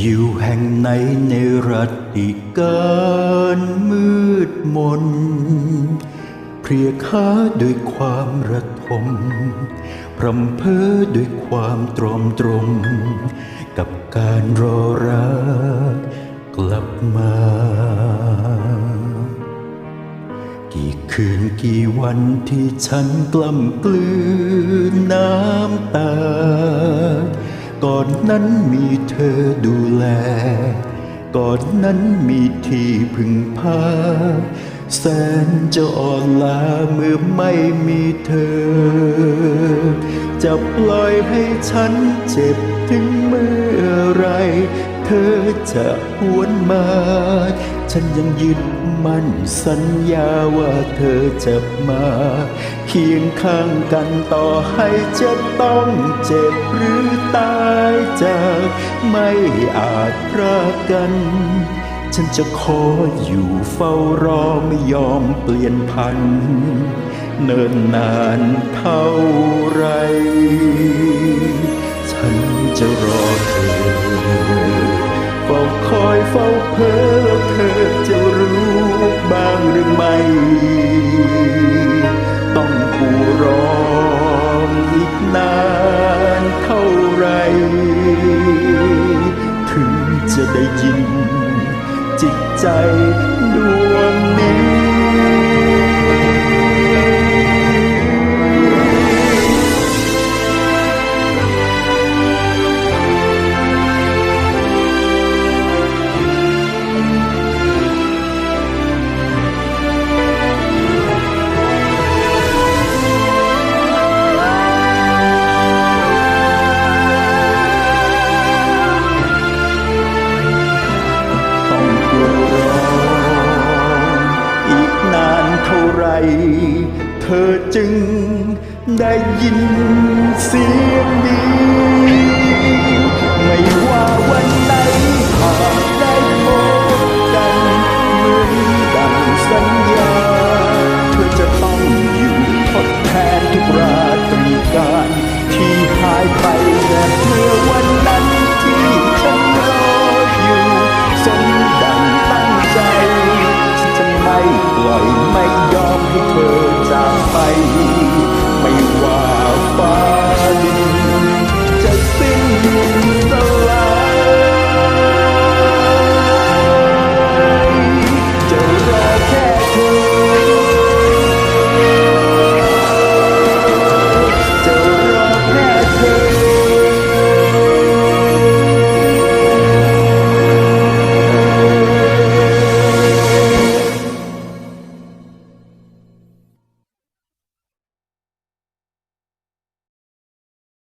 อยู่แห่งไหนในรัตติการมืดมน เพรียค้าด้วยความระทมพรำเพ้อด้วยความตรอมตรม กับการรอรักกลับมา กี่คืนกี่วันที่ฉันกล้ำกลืนน้ำตา ก่อนนั้นมีเธอดูแล ก่อนนั้นมีที่พึ่งพา แสนจะอ่อนล้าเมื่อไม่มีเธอ จะปล่อยให้ฉันเจ็บถึงเมื่อไร เธอจะหวนมา ฉันยังยึดมั่นสัญญาว่าเธอจะมา เคียงข้างกันต่อให้จะต้องเจ็บหรือตายจาก ไม่อาจพรากกัน ฉันจะขออยู่เฝ้ารอไม่ยอมเปลี่ยนพัน เนิ่นนานเท่าไร ฉันจะรอเธอ เฝ้าเพ้อเธอจะรู้บ้างหรือไม่ต้องผู้รออีกนานเท่าไร ถึงจะได้ยินจิตใจดวง ไร เธอจึงได้ยินเสียงนี้ ไม่ว่าวันไหนหากได้พบกันเหมือนดังสัญญา เธอจะต้องอยู่ทดแทนทุกราตรีการ ที่หายไปแต่เมื่อวัน